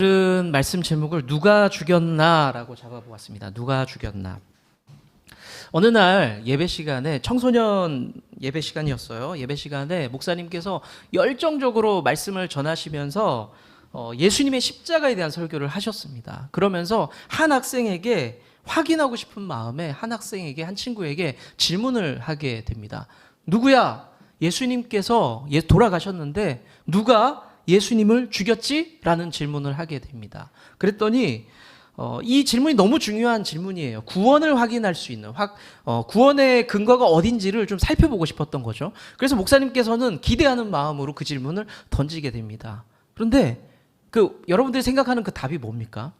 오늘은 말씀 제목을 누가 죽였나라고 잡아보았습니다. 누가 죽였나. 어느 날 예배 시간에 청소년 예배 시간이었어요. 예배 시간에 목사님께서 열정적으로 말씀을 전하시면서 어, 예수님의 십자가에 대한 설교를 하셨습니다. 그러면서 한 학생에게 확인하고 싶은 마음에 한 학생에게 한 친구에게 질문을 하게 됩니다. 누구야? 예수님께서 예- 돌아가셨는데 누가 예수님을 죽였지? 라는 질문을 하게 됩니다. 그랬더니 어, 이 질문이 너무 중요한 질문이에요. 구원을 확인할 수 있는 확, 어, 구원의 근거가 어딘지를 좀 살펴보고 싶었던 거죠. 그래서 목사님께서는 기대하는 마음으로 그 질문을 던지게 됩니다. 그런데 그 여러분들이 생각하는 그 답이 뭡니까?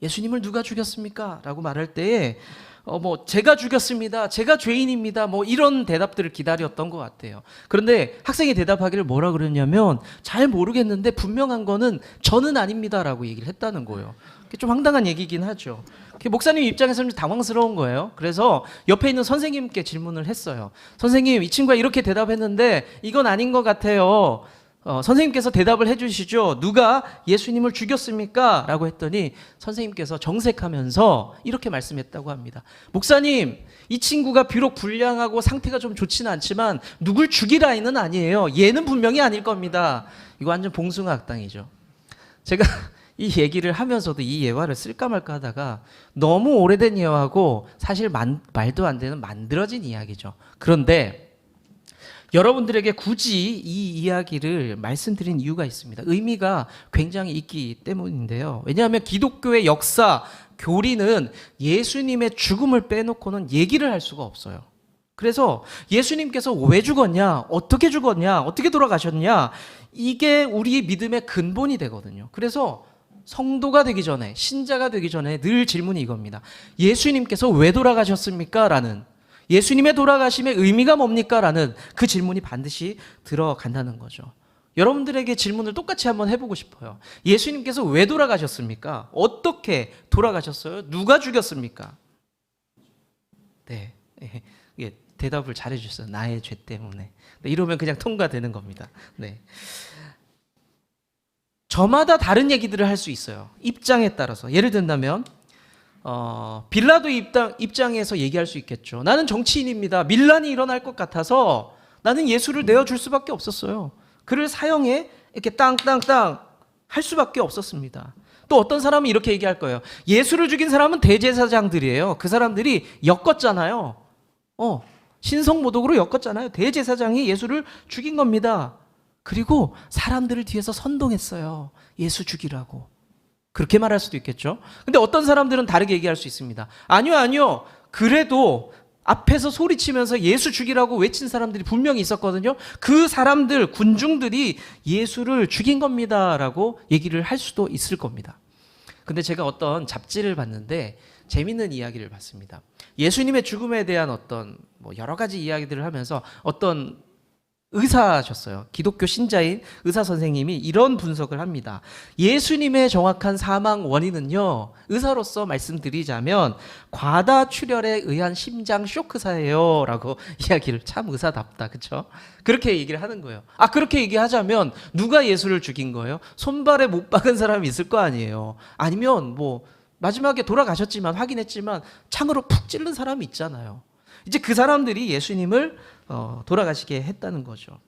예수님을 누가 죽였습니까? 라고 말할 때에 어, 뭐 제가 죽였습니다. 제가 죄인입니다. 뭐 이런 대답들을 기다렸던 것 같아요. 그런데 학생이 대답하기를 뭐라 그랬냐면 잘 모르겠는데 분명한 거는 저는 아닙니다라고 얘기를 했다는 거예요. 좀 황당한 얘기긴 하죠. 목사님 입장에서는 좀 당황스러운 거예요. 그래서 옆에 있는 선생님께 질문을 했어요. 선생님, 이 친구가 이렇게 대답했는데 이건 아닌 것 같아요. 어, 선생님께서 대답을 해주시죠. 누가 예수님을 죽였습니까? 라고 했더니 선생님께서 정색하면서 이렇게 말씀했다고 합니다. 목사님, 이 친구가 비록 불량하고 상태가 좀 좋지는 않지만 누굴 죽이라이는 아니에요. 얘는 분명히 아닐 겁니다. 이거 완전 봉숭아 악당이죠. 제가 이 얘기를 하면서도 이 예화를 쓸까 말까 하다가 너무 오래된 예화고 사실 만- 말도 안 되는 만들어진 이야기죠. 그런데 여러분들에게 굳이 이 이야기를 말씀드린 이유가 있습니다. 의미가 굉장히 있기 때문인데요. 왜냐하면 기독교의 역사, 교리는 예수님의 죽음을 빼놓고는 얘기를 할 수가 없어요. 그래서 예수님께서 왜 죽었냐, 어떻게 죽었냐, 어떻게 돌아가셨냐, 이게 우리의 믿음의 근본이 되거든요. 그래서 성도가 되기 전에, 신자가 되기 전에 늘 질문이 이겁니다. 예수님께서 왜 돌아가셨습니까? 라는 예수님의 돌아가심의 의미가 뭡니까? 라는 그 질문이 반드시 들어간다는 거죠. 여러분들에게 질문을 똑같이 한번 해보고 싶어요. 예수님께서 왜 돌아가셨습니까? 어떻게 돌아가셨어요? 누가 죽였습니까? 네. 예, 예, 대답을 잘해주셨어요. 나의 죄 때문에. 네, 이러면 그냥 통과되는 겁니다. 네. 저마다 다른 얘기들을 할 수 있어요. 입장에 따라서. 예를 든다면, 어, 빌라도 입장, 입장에서 얘기할 수 있겠죠. 나는 정치인입니다. 밀란이 일어날 것 같아서 나는 예수를 내어줄 수밖에 없었어요. 그를 사형에 이렇게 땅땅땅 할 수밖에 없었습니다. 또 어떤 사람은 이렇게 얘기할 거예요. 예수를 죽인 사람은 대제사장들이에요. 그 사람들이 엮었잖아요. 어, 신성모독으로 엮었잖아요. 대제사장이 예수를 죽인 겁니다. 그리고 사람들을 뒤에서 선동했어요. 예수 죽이라고. 그렇게 말할 수도 있겠죠. 근데 어떤 사람들은 다르게 얘기할 수 있습니다. 아니요, 아니요. 그래도 앞에서 소리치면서 예수 죽이라고 외친 사람들이 분명히 있었거든요. 그 사람들, 군중들이 예수를 죽인 겁니다 라고 얘기를 할 수도 있을 겁니다. 근데 제가 어떤 잡지를 봤는데 재밌는 이야기를 봤습니다. 예수님의 죽음에 대한 어떤 뭐 여러 가지 이야기들을 하면서 어떤 의사셨어요. 기독교 신자인 의사 선생님이 이런 분석을 합니다. 예수님의 정확한 사망 원인은요, 의사로서 말씀드리자면, 과다 출혈에 의한 심장 쇼크사예요. 라고 이야기를 참 의사답다. 그쵸? 그렇게 얘기를 하는 거예요. 아, 그렇게 얘기하자면, 누가 예수를 죽인 거예요? 손발에 못 박은 사람이 있을 거 아니에요. 아니면 뭐, 마지막에 돌아가셨지만, 확인했지만, 창으로 푹 찔른 사람이 있잖아요. 이제 그 사람들이 예수님을 어, 돌아가시게 했다는 거죠.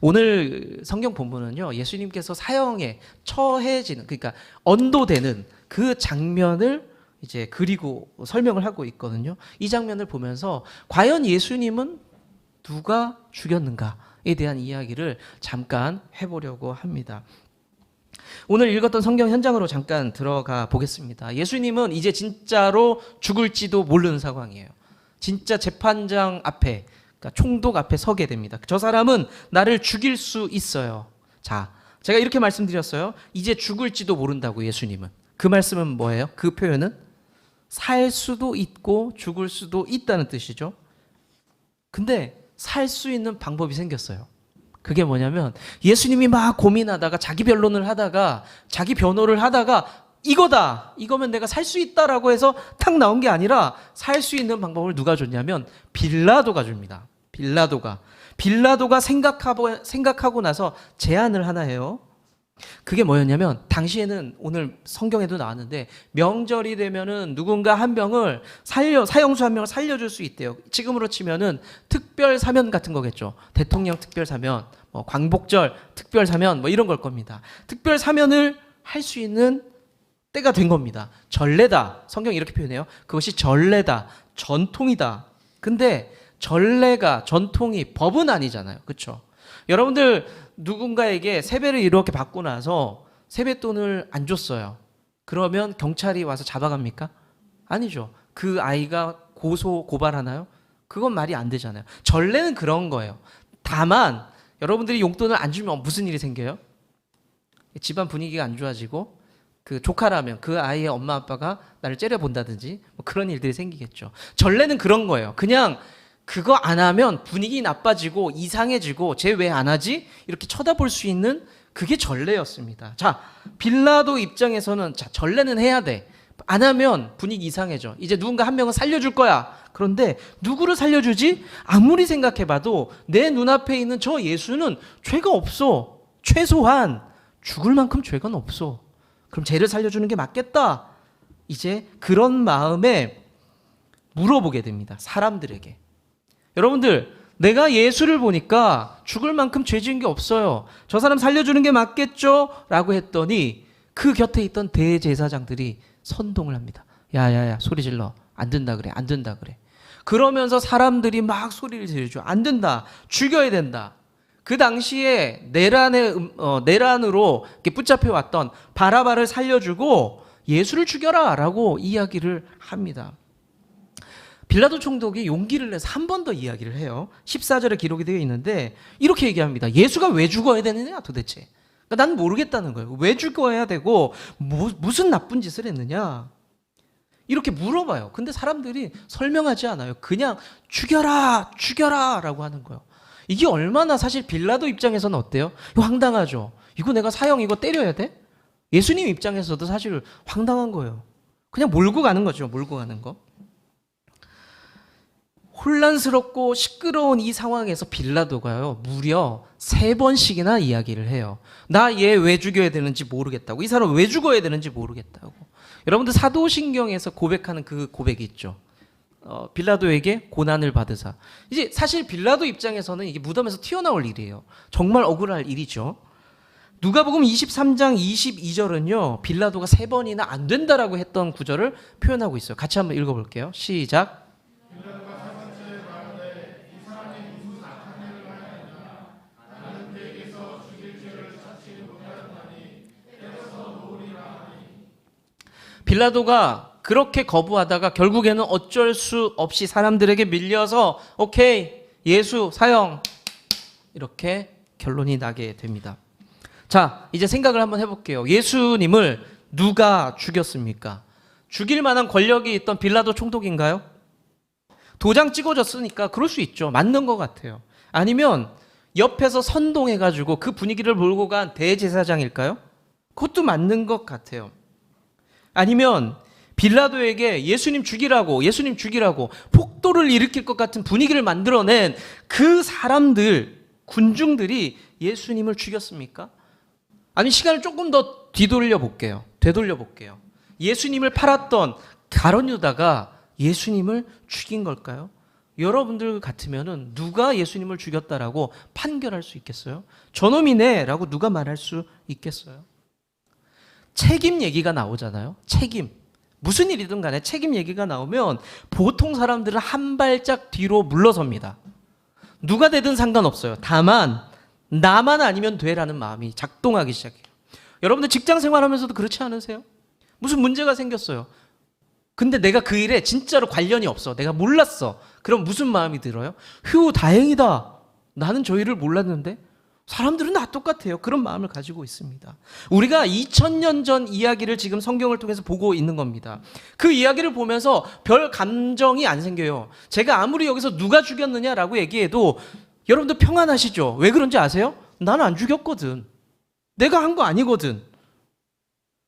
오늘 성경 본문은요, 예수님께서 사형에 처해지는, 그러니까 언도되는 그 장면을 이제 그리고 설명을 하고 있거든요. 이 장면을 보면서 과연 예수님은 누가 죽였는가에 대한 이야기를 잠깐 해보려고 합니다. 오늘 읽었던 성경 현장으로 잠깐 들어가 보겠습니다. 예수님은 이제 진짜로 죽을지도 모르는 상황이에요. 진짜 재판장 앞에, 그러니까 총독 앞에 서게 됩니다. 저 사람은 나를 죽일 수 있어요. 자, 제가 이렇게 말씀드렸어요. 이제 죽을지도 모른다고 예수님은. 그 말씀은 뭐예요? 그 표현은 살 수도 있고 죽을 수도 있다는 뜻이죠. 근데 살 수 있는 방법이 생겼어요. 그게 뭐냐면 예수님이 막 고민하다가 자기 변론을 하다가 자기 변호를 하다가 이거다. 이거면 내가 살 수 있다라고 해서 탁 나온 게 아니라 살 수 있는 방법을 누가 줬냐면 빌라도가 줍니다. 빌라도가. 빌라도가 생각하고, 생각하고 나서 제안을 하나 해요. 그게 뭐였냐면 당시에는 오늘 성경에도 나왔는데 명절이 되면은 누군가 한 명을 살려 사형수 한 명을 살려줄 수 있대요. 지금으로 치면은 특별 사면 같은 거겠죠. 대통령 특별 사면, 뭐 광복절 특별 사면 뭐 이런 걸 겁니다. 특별 사면을 할 수 있는 때가 된 겁니다. 전례다. 성경이 이렇게 표현해요. 그것이 전례다. 전통이다. 근데 전례가 전통이 법은 아니잖아요. 그렇죠? 여러분들 누군가에게 세배를 이렇게 받고 나서 세뱃돈을 안 줬어요. 그러면 경찰이 와서 잡아갑니까? 아니죠. 그 아이가 고소 고발하나요? 그건 말이 안 되잖아요. 전례는 그런 거예요. 다만 여러분들이 용돈을 안 주면 무슨 일이 생겨요? 집안 분위기가 안 좋아지고 그 조카라면 그 아이의 엄마 아빠가 나를 째려 본다든지 뭐 그런 일들이 생기겠죠. 전례는 그런 거예요. 그냥 그거 안 하면 분위기 나빠지고 이상해지고 쟤 왜 안 하지? 이렇게 쳐다볼 수 있는 그게 전례였습니다. 자, 빌라도 입장에서는 자, 전례는 해야 돼. 안 하면 분위기 이상해져. 이제 누군가 한 명은 살려줄 거야. 그런데 누구를 살려주지? 아무리 생각해봐도 내 눈앞에 있는 저 예수는 죄가 없어. 최소한 죽을 만큼 죄가 없어. 그럼 죄를 살려주는 게 맞겠다. 이제 그런 마음에 물어보게 됩니다. 사람들에게. 여러분들, 내가 예수를 보니까 죽을 만큼 죄 지은 게 없어요. 저 사람 살려주는 게 맞겠죠? 라고 했더니 그 곁에 있던 대제사장들이 선동을 합니다. 야 야 야 소리 질러 안 된다 그래 안 된다 그래. 그러면서 사람들이 막 소리를 지르죠. 안 된다 죽여야 된다. 그 당시에 내란의 음- 어, 내란으로 붙잡혀 왔던 바라바를 살려주고 예수를 죽여라라고 이야기를 합니다. 빌라도 총독이 용기를 내서 한 번 더 이야기를 해요. 14절에 기록이 되어 있는데 이렇게 얘기합니다. 예수가 왜 죽어야 되느냐 도대체. 그러니까 난 모르겠다는 거예요. 왜 죽어야 되고 뭐, 무슨 나쁜 짓을 했느냐. 이렇게 물어봐요. 근데 사람들이 설명하지 않아요. 그냥 죽여라, 죽여라 라고 하는 거예요. 이게 얼마나 사실 빌라도 입장에서는 어때요? 황당하죠. 이거 내가 사형 이거 때려야 돼? 예수님 입장에서도 사실 황당한 거예요. 그냥 몰고 가는 거죠. 몰고 가는 거. 혼란스럽고 시끄러운 이 상황에서 빌라도가요 무려 세 번씩이나 이야기를 해요. 나 얘 왜 죽여야 되는지 모르겠다고. 이 사람 왜 죽어야 되는지 모르겠다고. 여러분들 사도신경에서 고백하는 그 고백이 있죠. 어, 빌라도에게 고난을 받으사. 이제 사실 빌라도 입장에서는 이게 무덤에서 튀어나올 일이에요. 정말 억울할 일이죠. 누가복음 23장 22절은요. 빌라도가 세 번이나 안 된다라고 했던 구절을 표현하고 있어요. 같이 한번 읽어 볼게요. 시작. 빌라도가 그렇게 거부하다가 결국에는 어쩔 수 없이 사람들에게 밀려서 오케이 예수 사형 이렇게 결론이 나게 됩니다. 자 이제 생각을 한번 해볼게요. 예수님을 누가 죽였습니까? 죽일 만한 권력이 있던 빌라도 총독인가요? 도장 찍어줬으니까 그럴 수 있죠. 맞는 것 같아요. 아니면 옆에서 선동해가지고 그 분위기를 몰고 간 대제사장일까요? 그것도 맞는 것 같아요. 아니면 빌라도에게 예수님 죽이라고 예수님 죽이라고 폭도를 일으킬 것 같은 분위기를 만들어낸 그 사람들 군중들이 예수님을 죽였습니까? 아니 시간을 조금 더 뒤돌려 볼게요. 되돌려 볼게요. 예수님을 팔았던 가론 유다가 예수님을 죽인 걸까요? 여러분들 같으면은 누가 예수님을 죽였다라고 판결할 수 있겠어요? 저놈이네라고 누가 말할 수 있겠어요? 책임 얘기가 나오잖아요. 책임. 무슨 일이든 간에 책임 얘기가 나오면 보통 사람들은 한 발짝 뒤로 물러섭니다. 누가 되든 상관없어요. 다만 나만 아니면 돼라는 마음이 작동하기 시작해요. 여러분들 직장 생활하면서도 그렇지 않으세요? 무슨 문제가 생겼어요. 근데 내가 그 일에 진짜로 관련이 없어. 내가 몰랐어. 그럼 무슨 마음이 들어요? 휴, 다행이다. 나는 저 일을 몰랐는데 사람들은 다 똑같아요. 그런 마음을 가지고 있습니다. 우리가 2000년 전 이야기를 지금 성경을 통해서 보고 있는 겁니다. 그 이야기를 보면서 별 감정이 안 생겨요. 제가 아무리 여기서 누가 죽였느냐라고 얘기해도 여러분들 평안하시죠? 왜 그런지 아세요? 나는 안 죽였거든. 내가 한 거 아니거든.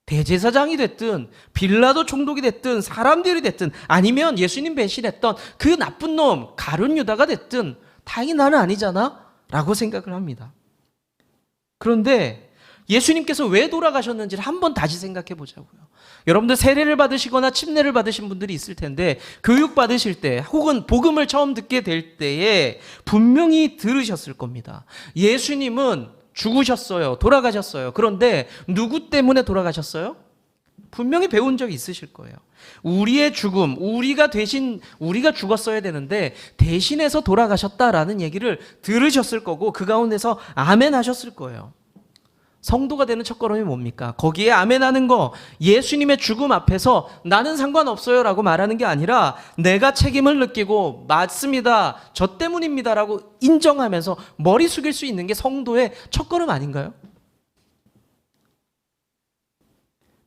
대제사장이 됐든 빌라도 총독이 됐든 사람들이 됐든 아니면 예수님 배신했던 그 나쁜 놈 가룟 유다가 됐든 다행히 나는 아니잖아 라고 생각을 합니다. 그런데 예수님께서 왜 돌아가셨는지를 한번 다시 생각해 보자고요. 여러분들 세례를 받으시거나 침례를 받으신 분들이 있을 텐데 교육 받으실 때 혹은 복음을 처음 듣게 될 때에 분명히 들으셨을 겁니다. 예수님은 죽으셨어요. 돌아가셨어요. 그런데 누구 때문에 돌아가셨어요? 분명히 배운 적이 있으실 거예요. 우리의 죽음, 우리가 대신 우리가 죽었어야 되는데 대신해서 돌아가셨다라는 얘기를 들으셨을 거고 그 가운데서 아멘 하셨을 거예요. 성도가 되는 첫걸음이 뭡니까? 거기에 아멘 하는 거 예수님의 죽음 앞에서 나는 상관없어요 라고 말하는 게 아니라 내가 책임을 느끼고 맞습니다. 저 때문입니다 라고 인정하면서 머리 숙일 수 있는 게 성도의 첫걸음 아닌가요?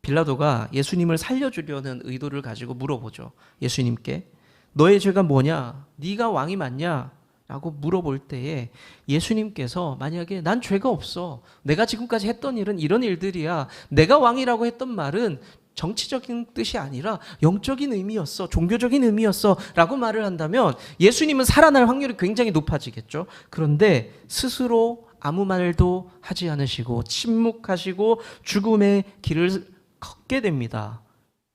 빌라도가 예수님을 살려주려는 의도를 가지고 물어보죠. 예수님께 너의 죄가 뭐냐? 네가 왕이 맞냐? 라고 물어볼 때에 예수님께서 만약에 난 죄가 없어. 내가 지금까지 했던 일은 이런 일들이야. 내가 왕이라고 했던 말은 정치적인 뜻이 아니라 영적인 의미였어. 종교적인 의미였어. 라고 말을 한다면 예수님은 살아날 확률이 굉장히 높아지겠죠. 그런데 스스로 아무 말도 하지 않으시고 침묵하시고 죽음의 길을 걷게 됩니다.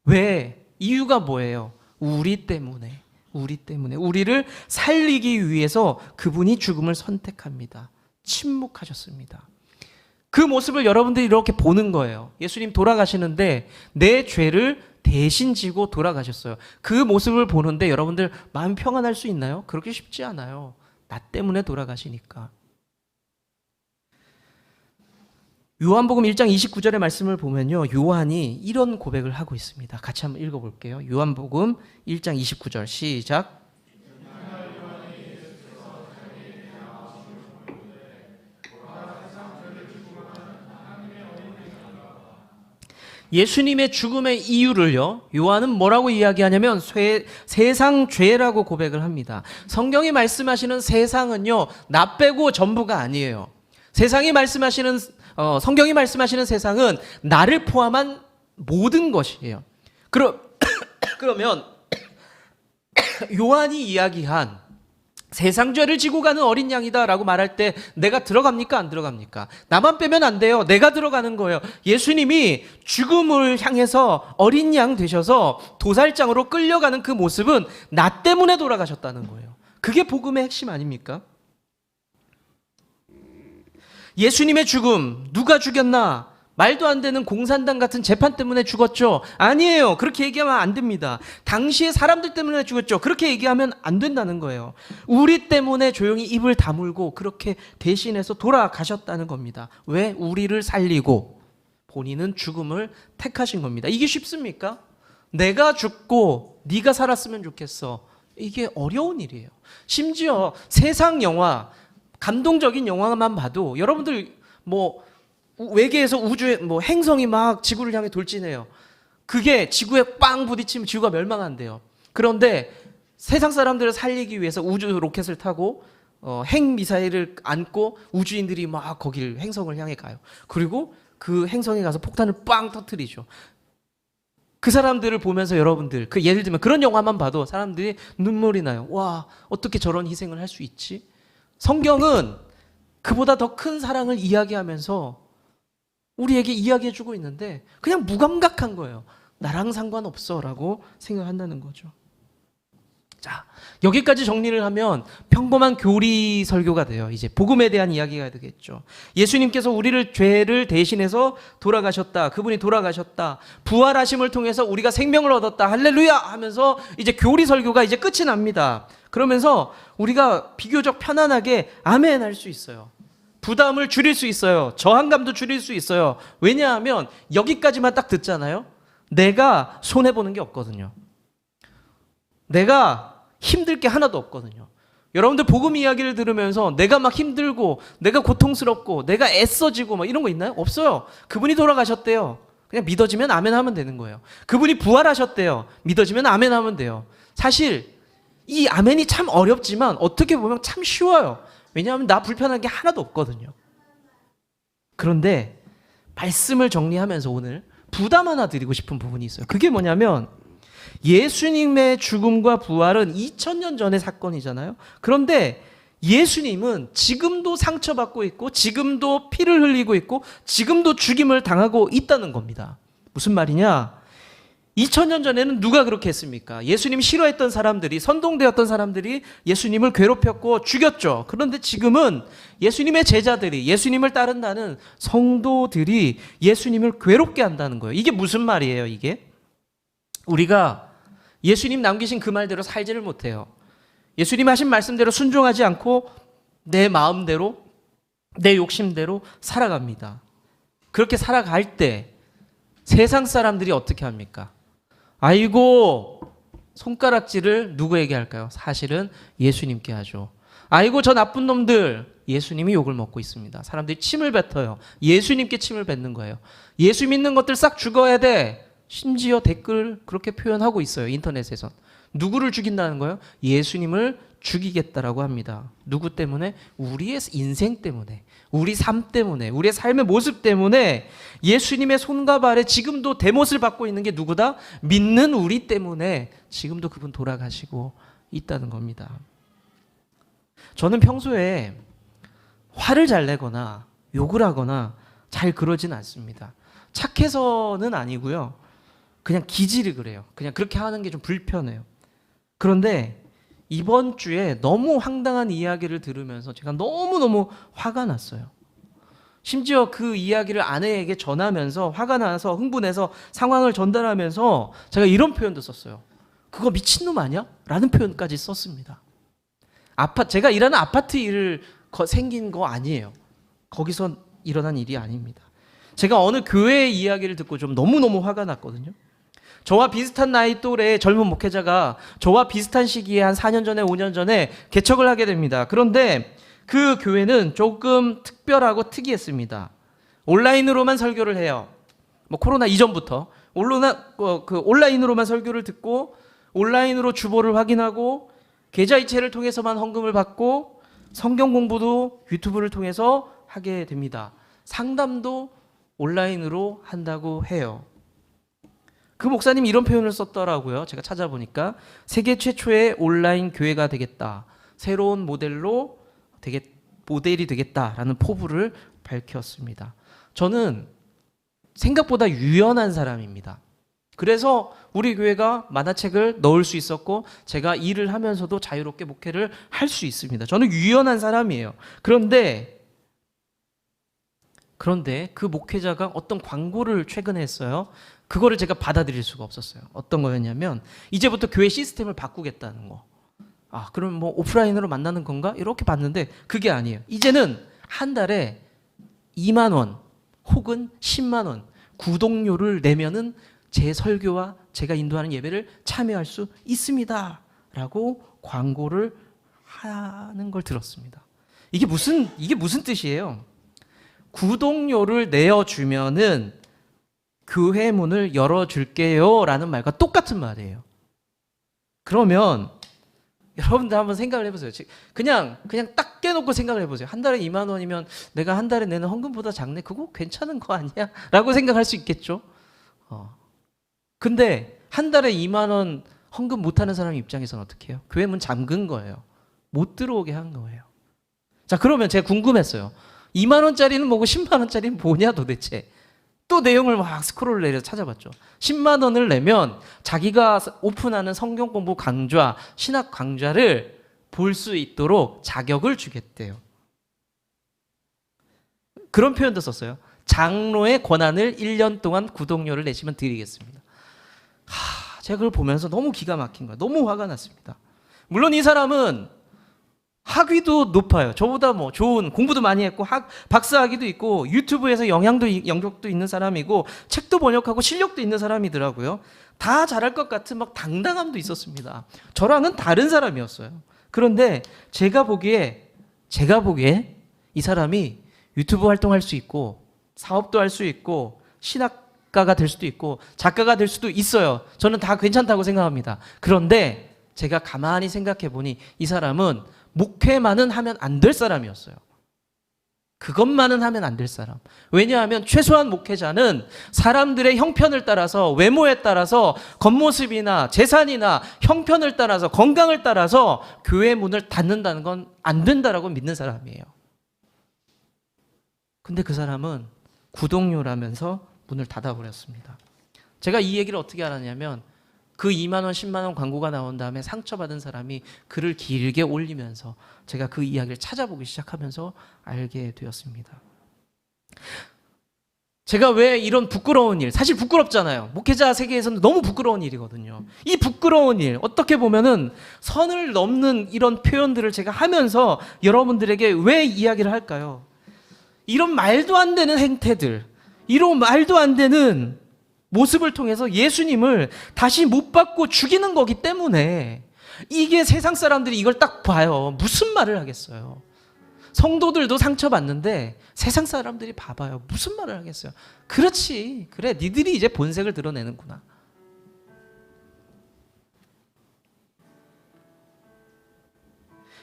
왜? 이유가 뭐예요? 우리 때문에. 우리 때문에 우리를 살리기 위해서 그분이 죽음을 선택합니다. 침묵하셨습니다. 그 모습을 여러분들이 이렇게 보는 거예요. 예수님 돌아가시는데 내 죄를 대신 지고 돌아가셨어요. 그 모습을 보는데 여러분들 마음 평안할 수 있나요? 그렇게 쉽지 않아요. 나 때문에 돌아가시니까. 요한복음 1장 29절의 말씀을 보면요. 요한이 이런 고백을 하고 있습니다. 같이 한번 읽어 볼게요. 요한복음 1장 29절 시작. 예수님의 죽음의 이유를요, 요한은 뭐라고 이야기하냐면, 쇠- 세상 죄라고 고백을 합니다. 성경이 말씀하시는 세상은요, 나 빼고 전부가 아니에요. 세상이 말씀하시는, 어, 성경이 말씀하시는 세상은 나를 포함한 모든 것이에요. 그러, 그러면, 요한이 이야기한 세상 죄를 지고 가는 어린 양이다라고 말할 때 내가 들어갑니까 안 들어갑니까? 나만 빼면 안 돼요. 내가 들어가는 거예요. 예수님이 죽음을 향해서 어린 양 되셔서 도살장으로 끌려가는 그 모습은 나 때문에 돌아가셨다는 거예요. 그게 복음의 핵심 아닙니까? 예수님의 죽음 누가 죽였나? 말도 안 되는 공산당 같은 재판 때문에 죽었죠. 아니에요. 그렇게 얘기하면 안 됩니다. 당시에 사람들 때문에 죽었죠. 그렇게 얘기하면 안 된다는 거예요. 우리 때문에 조용히 입을 다물고 그렇게 대신해서 돌아가셨다는 겁니다. 왜? 우리를 살리고 본인은 죽음을 택하신 겁니다. 이게 쉽습니까? 내가 죽고 네가 살았으면 좋겠어. 이게 어려운 일이에요. 심지어 세상 영화, 감동적인 영화만 봐도 여러분들 뭐 우- 외계에서 우주에 뭐 행성이 막 지구를 향해 돌진해요. 그게 지구에 빵 부딪히면 지구가 멸망한대요. 그런데 세상 사람들을 살리기 위해서 우주 로켓을 타고 어, 핵 미사일을 안고 우주인들이 막 거길 행성을 향해 가요. 그리고 그 행성에 가서 폭탄을 빵 터트리죠. 그 사람들을 보면서 여러분들 그 예를 들면 그런 영화만 봐도 사람들이 눈물이 나요. 와 어떻게 저런 희생을 할 수 있지? 성경은 그보다 더 큰 사랑을 이야기하면서 우리에게 이야기해주고 있는데 그냥 무감각한 거예요. 나랑 상관없어 라고 생각한다는 거죠. 자 여기까지 정리를 하면 평범한 교리 설교가 돼요. 이제 복음에 대한 이야기가 되겠죠. 예수님께서 우리를 죄를 대신해서 돌아가셨다. 그분이 돌아가셨다. 부활하심을 통해서 우리가 생명을 얻었다. 할렐루야 하면서 이제 교리 설교가 이제 끝이 납니다. 그러면서 우리가 비교적 편안하게 아멘 할 수 있어요. 부담을 줄일 수 있어요. 저항감도 줄일 수 있어요. 왜냐하면 여기까지만 딱 듣잖아요. 내가 손해 보는 게 없거든요. 내가 힘들 게 하나도 없거든요. 여러분들 복음 이야기를 들으면서 내가 막 힘들고 내가 고통스럽고 내가 애써지고 막 이런 거 있나요? 없어요. 그분이 돌아가셨대요. 그냥 믿어지면 아멘 하면 되는 거예요. 그분이 부활하셨대요. 믿어지면 아멘 하면 돼요. 사실 이 아멘이 참 어렵지만 어떻게 보면 참 쉬워요. 왜냐하면 나 불편한 게 하나도 없거든요. 그런데 말씀을 정리하면서 오늘 부담 하나 드리고 싶은 부분이 있어요. 그게 뭐냐면 예수님의 죽음과 부활은 2000년 전의 사건이잖아요. 그런데 예수님은 지금도 상처받고 있고 지금도 피를 흘리고 있고 지금도 죽임을 당하고 있다는 겁니다. 무슨 말이냐? 2000년 전에는 누가 그렇게 했습니까? 예수님 싫어했던 사람들이 선동되었던 사람들이 예수님을 괴롭혔고 죽였죠. 그런데 지금은 예수님의 제자들이 예수님을 따른다는 성도들이 예수님을 괴롭게 한다는 거예요. 이게 무슨 말이에요, 이게? 우리가 예수님 남기신 그 말대로 살지를 못해요. 예수님 하신 말씀대로 순종하지 않고 내 마음대로 내 욕심대로 살아갑니다. 그렇게 살아갈 때 세상 사람들이 어떻게 합니까? 아이고 손가락질을 누구에게 할까요? 사실은 예수님께 하죠. 아이고 저 나쁜 놈들 예수님이 욕을 먹고 있습니다. 사람들이 침을 뱉어요. 예수님께 침을 뱉는 거예요. 예수 믿는 것들 싹 죽어야 돼. 심지어 댓글 그렇게 표현하고 있어요. 인터넷에선. 누구를 죽인다는 거예요? 예수님을 죽이겠다라고 합니다. 누구 때문에? 우리의 인생 때문에, 우리 삶 때문에, 우리의 삶의 모습 때문에 예수님의 손과 발에 지금도 대못을 받고 있는 게 누구다? 믿는 우리 때문에 지금도 그분 돌아가시고 있다는 겁니다. 저는 평소에 화를 잘 내거나 욕을 하거나 잘 그러진 않습니다. 착해서는 아니고요. 그냥 기질이 그래요. 그냥 그렇게 하는 게 좀 불편해요. 그런데 이번 주에 너무 황당한 이야기를 들으면서 제가 너무너무 화가 났어요. 심지어 그 이야기를 아내에게 전하면서 화가 나서 흥분해서 상황을 전달하면서 제가 이런 표현도 썼어요. 그거 미친놈 아니야? 라는 표현까지 썼습니다. 아파 제가 일하는 아파트 일을 거- 생긴 거 아니에요. 거기서 일어난 일이 아닙니다. 제가 어느 교회의 이야기를 듣고 좀 너무너무 화가 났거든요. 저와 비슷한 나이 또래의 젊은 목회자가 저와 비슷한 시기에 한 4년 전에 5년 전에 개척을 하게 됩니다. 그런데 그 교회는 조금 특별하고 특이했습니다. 온라인으로만 설교를 해요. 뭐 코로나 이전부터 온로나 어, 그 온라인으로만 설교를 듣고 온라인으로 주보를 확인하고 계좌이체를 통해서만 헌금을 받고 성경 공부도 유튜브를 통해서 하게 됩니다. 상담도 온라인으로 한다고 해요. 그 목사님이 이런 표현을 썼더라고요. 제가 찾아보니까 세계 최초의 온라인 교회가 되겠다. 새로운 모델로 되겠 모델이 되겠다라는 포부를 밝혔습니다. 저는 생각보다 유연한 사람입니다. 그래서 우리 교회가 만화책을 넣을 수 있었고 제가 일을 하면서도 자유롭게 목회를 할 수 있습니다. 저는 유연한 사람이에요. 그런데 그런데 그 목회자가 어떤 광고를 최근에 했어요. 그거를 제가 받아들일 수가 없었어요. 어떤 거였냐면 이제부터 교회 시스템을 바꾸겠다는 거. 아, 그럼 뭐 오프라인으로 만나는 건가? 이렇게 봤는데 그게 아니에요. 이제는 한 달에 2만 원 혹은 10만 원 구독료를 내면은 제 설교와 제가 인도하는 예배를 참여할 수 있습니다라고 광고를 하는 걸 들었습니다. 이게 무슨 이게 무슨 뜻이에요? 구독료를 내어 주면은 교회 문을 열어 줄게요 라는 말과 똑같은 말이에요. 그러면 여러분들 한번 생각을 해보세요. 지- 그냥 그냥 딱 깨놓고 생각을 해보세요. 한 달에 2만 원이면 내가 한 달에 내는 헌금보다 작네. 그거 괜찮은 거 아니야? 라고 생각할 수 있겠죠. 어. 근데 한 달에 2만 원 헌금 못하는 사람 입장에서는 어떻게 해요? 교회 문 잠근 거예요. 못 들어오게 한 거예요. 자 그러면 제가 궁금했어요. 2만 원짜리는 뭐고 10만 원짜리는 뭐냐 도대체? 또 내용을 막 스크롤 내려 찾아봤죠. 10만 원을 내면 자기가 오픈하는 성경 공부 강좌, 신학 강좌를 볼 수 있도록 자격을 주겠대요. 그런 표현도 썼어요. 장로의 권한을 1년 동안 구독료를 내시면 드리겠습니다. 하, 제가 그걸 보면서 너무 기가 막힌 거예요. 너무 화가 났습니다. 물론 이 사람은 학위도 높아요. 저보다 뭐 좋은 공부도 많이 했고 학 박사학위도 있고 유튜브에서 영향도 이- 영역도 있는 사람이고 책도 번역하고 실력도 있는 사람이더라고요. 다 잘할 것 같은 막 당당함도 있었습니다. 저랑은 다른 사람이었어요. 그런데 제가 보기에 제가 보기에 이 사람이 유튜브 활동할 수 있고 사업도 할 수 있고 신학가가 될 수도 있고 작가가 될 수도 있어요. 저는 다 괜찮다고 생각합니다. 그런데 제가 가만히 생각해 보니 이 사람은 목회만은 하면 안 될 사람이었어요. 그것만은 하면 안 될 사람. 왜냐하면 최소한 목회자는 사람들의 형편을 따라서 외모에 따라서 겉모습이나 재산이나 형편을 따라서 건강을 따라서 교회 문을 닫는다는 건 안 된다라고 믿는 사람이에요. 근데 그 사람은 구독료라면서 문을 닫아버렸습니다. 제가 이 얘기를 어떻게 알았냐면 그 2만 원, 10만 원 광고가 나온 다음에 상처받은 사람이 글을 길게 올리면서 제가 그 이야기를 찾아보기 시작하면서 알게 되었습니다. 제가 왜 이런 부끄러운 일, 사실 부끄럽잖아요. 목회자 세계에서는 너무 부끄러운 일이거든요. 이 부끄러운 일, 어떻게 보면은 선을 넘는 이런 표현들을 제가 하면서 여러분들에게 왜 이야기를 할까요? 이런 말도 안 되는 행태들, 이런 말도 안 되는 모습을 통해서 예수님을 다시 못 받고 죽이는 거기 때문에 이게 세상 사람들이 이걸 딱 봐요. 무슨 말을 하겠어요? 성도들도 상처받는데 세상 사람들이 봐봐요. 무슨 말을 하겠어요? 그렇지. 그래. 니들이 이제 본색을 드러내는구나.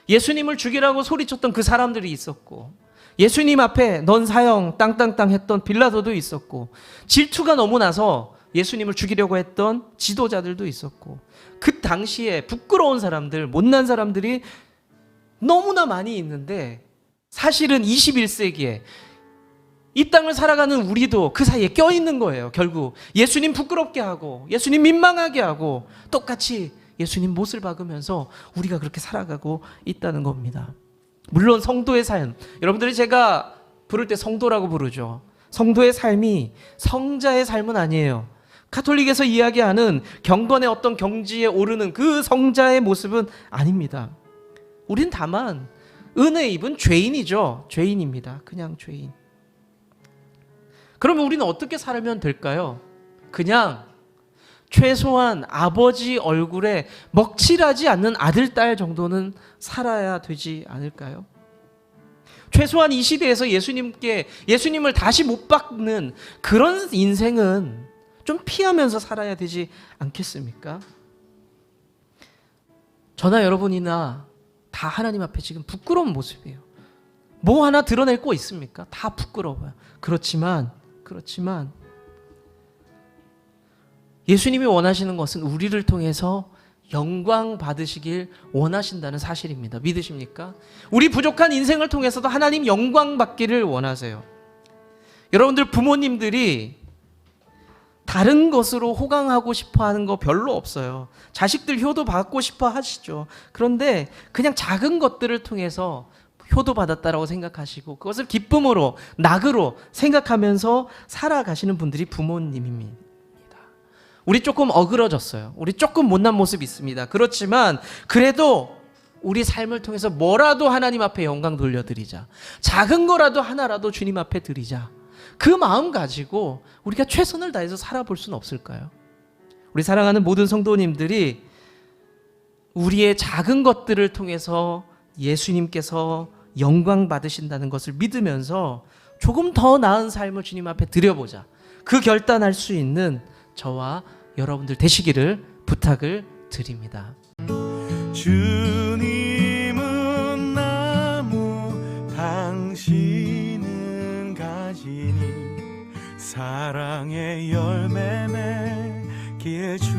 예수님을 죽이라고 소리쳤던 그 사람들이 있었고 예수님 앞에 넌 사형 땅땅땅 했던 빌라도도 있었고 질투가 너무 나서 예수님을 죽이려고 했던 지도자들도 있었고 그 당시에 부끄러운 사람들 못난 사람들이 너무나 많이 있는데 사실은 21세기에 이 땅을 살아가는 우리도 그 사이에 껴 있는 거예요. 결국 예수님 부끄럽게 하고 예수님 민망하게 하고 똑같이 예수님 못을 박으면서 우리가 그렇게 살아가고 있다는 겁니다. 물론 성도의 삶, 여러분들이 제가 부를 때 성도라고 부르죠. 성도의 삶이 성자의 삶은 아니에요. 카톨릭에서 이야기하는 경건의 어떤 경지에 오르는 그 성자의 모습은 아닙니다. 우린 다만 은혜 입은 죄인이죠. 죄인입니다. 그냥 죄인. 그러면 우리는 어떻게 살면 될까요? 그냥 최소한 아버지 얼굴에 먹칠하지 않는 아들, 딸 정도는 살아야 되지 않을까요? 최소한 이 시대에서 예수님께, 예수님을 다시 못 받는 그런 인생은 좀 피하면서 살아야 되지 않겠습니까? 저나 여러분이나 다 하나님 앞에 지금 부끄러운 모습이에요. 뭐 하나 드러낼 거 있습니까? 다 부끄러워요. 그렇지만, 그렇지만, 예수님이 원하시는 것은 우리를 통해서 영광 받으시길 원하신다는 사실입니다. 믿으십니까? 우리 부족한 인생을 통해서도 하나님 영광 받기를 원하세요. 여러분들 부모님들이 다른 것으로 호강하고 싶어 하는 거 별로 없어요. 자식들 효도 받고 싶어 하시죠. 그런데 그냥 작은 것들을 통해서 효도 받았다라고 생각하시고 그것을 기쁨으로 낙으로 생각하면서 살아가시는 분들이 부모님입니다. 우리 조금 어그러졌어요. 우리 조금 못난 모습 있습니다. 그렇지만 그래도 우리 삶을 통해서 뭐라도 하나님 앞에 영광 돌려드리자. 작은 거라도 하나라도 주님 앞에 드리자. 그 마음 가지고 우리가 최선을 다해서 살아볼 수는 없을까요? 우리 사랑하는 모든 성도님들이 우리의 작은 것들을 통해서 예수님께서 영광 받으신다는 것을 믿으면서 조금 더 나은 삶을 주님 앞에 드려보자. 그 결단할 수 있는 저와 여러분들 되시기를 부탁을 드립니다. 주님은 나무 당신은 가지니 사랑의 열매 맺기에 주